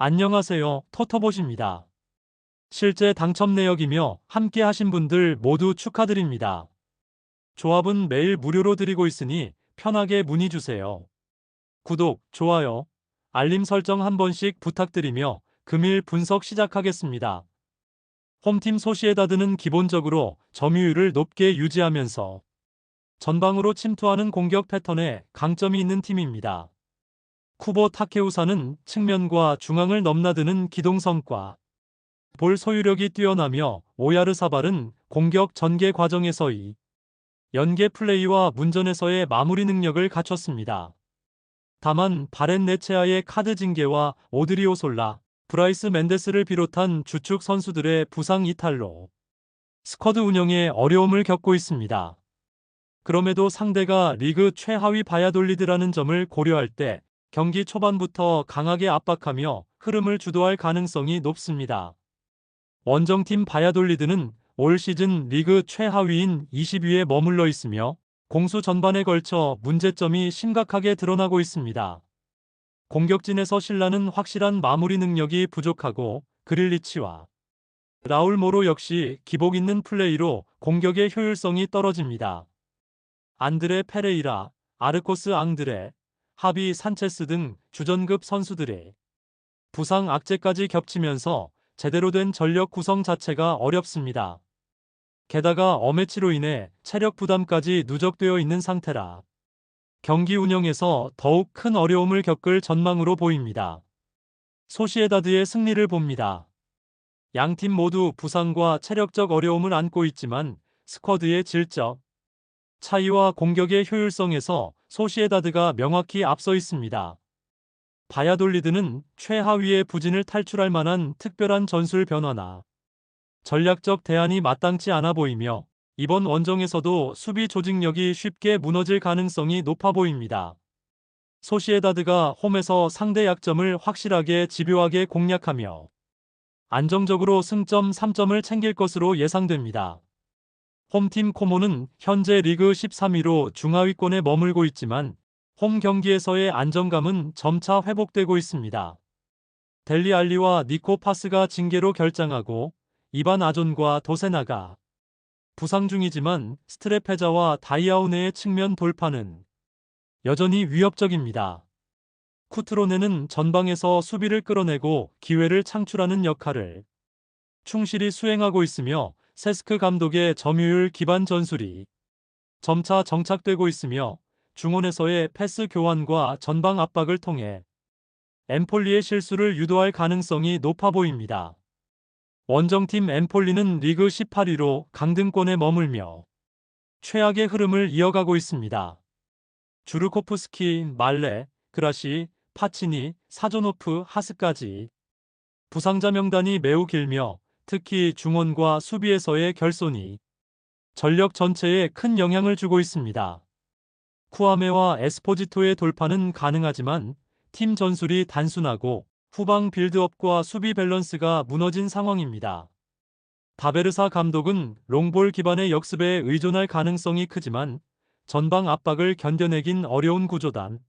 안녕하세요. 토토봇입니다. 실제 당첨 내역이며 함께 하신 분들 모두 축하드립니다. 조합은 매일 무료로 드리고 있으니 편하게 문의 주세요. 구독, 좋아요, 알림 설정 한 번씩 부탁드리며 금일 분석 시작하겠습니다. 홈팀 소시에다드는 기본적으로 점유율을 높게 유지하면서 전방으로 침투하는 공격 패턴에 강점이 있는 팀입니다. 쿠보 타케우사는 측면과 중앙을 넘나드는 기동성과 볼 소유력이 뛰어나며 오야르사발은 공격 전개 과정에서의 연계 플레이와 문전에서의 마무리 능력을 갖췄습니다. 다만 바렌 네체아의 카드 징계와 오드리오 솔라, 브라이스 멘데스를 비롯한 주축 선수들의 부상 이탈로 스쿼드 운영에 어려움을 겪고 있습니다. 그럼에도 상대가 리그 최하위 바야돌리드라는 점을 고려할 때 경기 초반부터 강하게 압박하며 흐름을 주도할 가능성이 높습니다. 원정팀 바야돌리드는 올 시즌 리그 최하위인 20위에 머물러 있으며 공수 전반에 걸쳐 문제점이 심각하게 드러나고 있습니다. 공격진에서 신라는 확실한 마무리 능력이 부족하고 그릴리치와 라울 모로 역시 기복 있는 플레이로 공격의 효율성이 떨어집니다. 안드레 페레이라, 아르코스 앙드레, 하비 산체스 등 주전급 선수들의 부상 악재까지 겹치면서 제대로 된 전력 구성 자체가 어렵습니다. 게다가 어매치로 인해 체력 부담까지 누적되어 있는 상태라 경기 운영에서 더욱 큰 어려움을 겪을 전망으로 보입니다. 소시에다드의 승리를 봅니다. 양 팀 모두 부상과 체력적 어려움을 안고 있지만 스쿼드의 질적, 차이와 공격의 효율성에서 소시에다드가 명확히 앞서 있습니다. 바야돌리드는 최하위의 부진을 탈출할 만한 특별한 전술 변화나 전략적 대안이 마땅치 않아 보이며 이번 원정에서도 수비 조직력이 쉽게 무너질 가능성이 높아 보입니다. 소시에다드가 홈에서 상대 약점을 확실하게 집요하게 공략하며 안정적으로 승점 3점을 챙길 것으로 예상됩니다. 홈팀 코모는 현재 리그 13위로 중하위권에 머물고 있지만 홈 경기에서의 안정감은 점차 회복되고 있습니다. 델리 알리와 니코 파스가 징계로 결장하고 이반 아존과 도세나가 부상 중이지만 스트레페자와 다이아오네의 측면 돌파는 여전히 위협적입니다. 쿠트로네는 전방에서 수비를 끌어내고 기회를 창출하는 역할을 충실히 수행하고 있으며 세스크 감독의 점유율 기반 전술이 점차 정착되고 있으며 중원에서의 패스 교환과 전방 압박을 통해 엠폴리의 실수를 유도할 가능성이 높아 보입니다. 원정팀 엠폴리는 리그 18위로 강등권에 머물며 최악의 흐름을 이어가고 있습니다. 주르코프스키, 말레, 그라시, 파치니, 사조노프, 하스까지 부상자 명단이 매우 길며 특히 중원과 수비에서의 결손이 전력 전체에 큰 영향을 주고 있습니다. 쿠아메와 에스포지토의 돌파는 가능하지만 팀 전술이 단순하고 후방 빌드업과 수비 밸런스가 무너진 상황입니다. 바베르사 감독은 롱볼 기반의 역습에 의존할 가능성이 크지만 전방 압박을 견뎌내긴 어려운 구조단.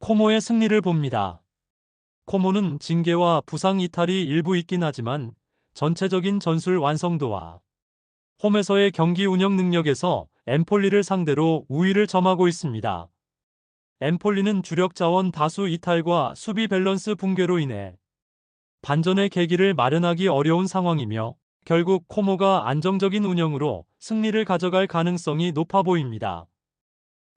코모의 승리를 봅니다. 코모는 징계와 부상 이탈이 일부 있긴 하지만 전체적인 전술 완성도와 홈에서의 경기 운영 능력에서 엠폴리를 상대로 우위를 점하고 있습니다. 엠폴리는 주력 자원 다수 이탈과 수비 밸런스 붕괴로 인해 반전의 계기를 마련하기 어려운 상황이며 결국 코모가 안정적인 운영으로 승리를 가져갈 가능성이 높아 보입니다.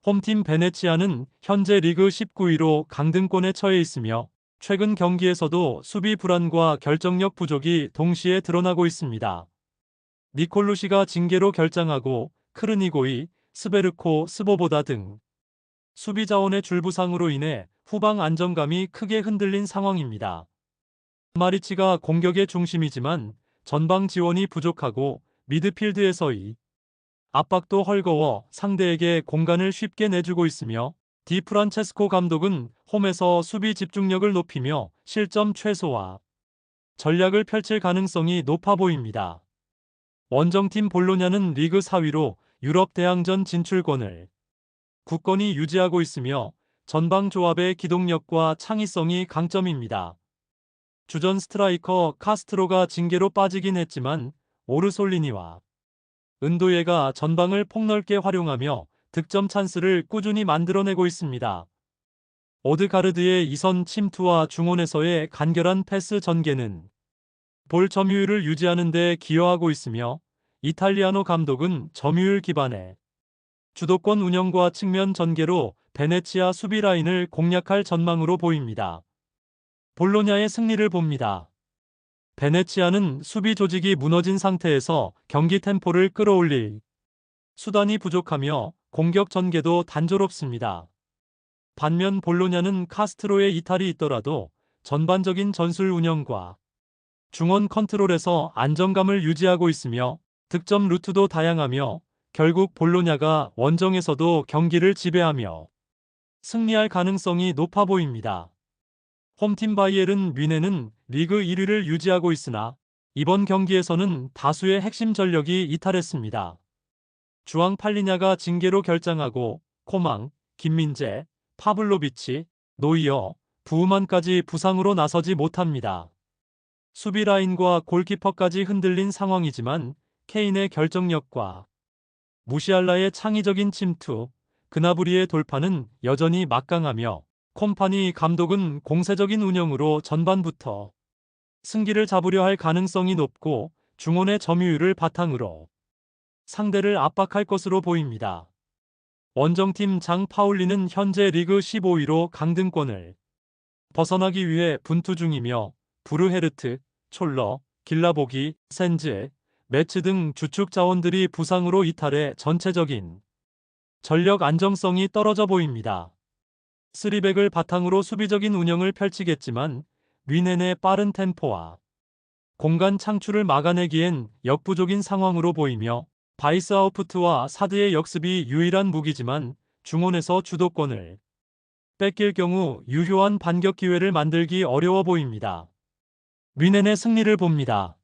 홈팀 베네치아는 현재 리그 19위로 강등권에 처해 있으며 최근 경기에서도 수비 불안과 결정력 부족이 동시에 드러나고 있습니다. 니콜루시가 징계로 결장하고 크르니고이, 스베르코, 스보보다 등 수비 자원의 줄부상으로 인해 후방 안정감이 크게 흔들린 상황입니다. 마리치가 공격의 중심이지만 전방 지원이 부족하고 미드필드에서의 압박도 헐거워 상대에게 공간을 쉽게 내주고 있으며 디프란체스코 감독은 홈에서 수비 집중력을 높이며 실점 최소화, 전략을 펼칠 가능성이 높아 보입니다. 원정팀 볼로냐는 리그 4위로 유럽 대항전 진출권을 굳건히 유지하고 있으며 전방 조합의 기동력과 창의성이 강점입니다. 주전 스트라이커 카스트로가 징계로 빠지긴 했지만 오르솔리니와 은도예가 전방을 폭넓게 활용하며 득점 찬스를 꾸준히 만들어내고 있습니다. 오드가르드의 이선 침투와 중원에서의 간결한 패스 전개는 볼 점유율을 유지하는 데 기여하고 있으며 이탈리아노 감독은 점유율 기반의 주도권 운영과 측면 전개로 베네치아 수비 라인을 공략할 전망으로 보입니다. 볼로냐의 승리를 봅니다. 베네치아는 수비 조직이 무너진 상태에서 경기 템포를 끌어올릴 수단이 부족하며 공격 전개도 단조롭습니다. 반면 볼로냐는 카스트로의 이탈이 있더라도 전반적인 전술 운영과 중원 컨트롤에서 안정감을 유지하고 있으며 득점 루트도 다양하며 결국 볼로냐가 원정에서도 경기를 지배하며 승리할 가능성이 높아 보입니다. 홈팀 바이에른 뮌헨은 리그 1위를 유지하고 있으나 이번 경기에서는 다수의 핵심 전력이 이탈했습니다. 주앙 팔리냐가 징계로 결장하고 코망, 김민재, 파블로비치, 노이어, 부우만까지 부상으로 나서지 못합니다. 수비 라인과 골키퍼까지 흔들린 상황이지만 케인의 결정력과 무시알라의 창의적인 침투, 그나브리의 돌파는 여전히 막강하며 콤파니 감독은 공세적인 운영으로 전반부터 승기를 잡으려 할 가능성이 높고 중원의 점유율을 바탕으로 상대를 압박할 것으로 보입니다. 원정팀 장 파울리는 현재 리그 15위로 강등권을 벗어나기 위해 분투 중이며 부르헤르트, 촐러, 길라보기, 센즈, 매츠 등 주축 자원들이 부상으로 이탈해 전체적인 전력 안정성이 떨어져 보입니다. 쓰리백을 바탕으로 수비적인 운영을 펼치겠지만 뮌헨의 빠른 템포와 공간 창출을 막아내기엔 역부족인 상황으로 보이며 바이스아우프트와 사드의 역습이 유일한 무기지만 중원에서 주도권을 뺏길 경우 유효한 반격 기회를 만들기 어려워 보입니다. 뮌헨의 승리를 봅니다.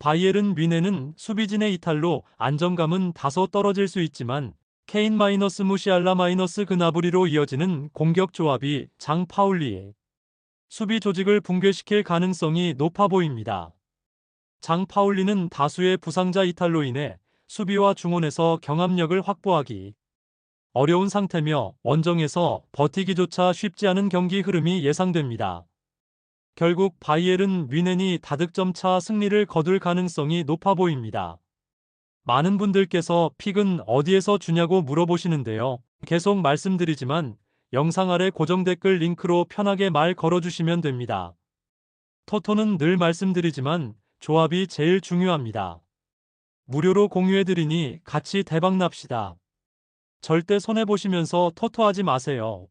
바이에른 뮌헨은 수비진의 이탈로 안정감은 다소 떨어질 수 있지만 케인 마이너스 무시알라 마이너스 그나브리로 이어지는 공격 조합이 장 파울리의 수비 조직을 붕괴시킬 가능성이 높아 보입니다. 장 파울리는 다수의 부상자 이탈로 인해 수비와 중원에서 경합력을 확보하기 어려운 상태며 원정에서 버티기조차 쉽지 않은 경기 흐름이 예상됩니다. 결국 바이에른 뮌헨이 다득점 차 승리를 거둘 가능성이 높아 보입니다. 많은 분들께서 픽은 어디에서 주냐고 물어보시는데요. 계속 말씀드리지만 영상 아래 고정 댓글 링크로 편하게 말 걸어주시면 됩니다. 토토는 늘 말씀드리지만 조합이 제일 중요합니다. 무료로 공유해드리니 같이 대박납시다. 절대 손해보시면서 토토하지 마세요.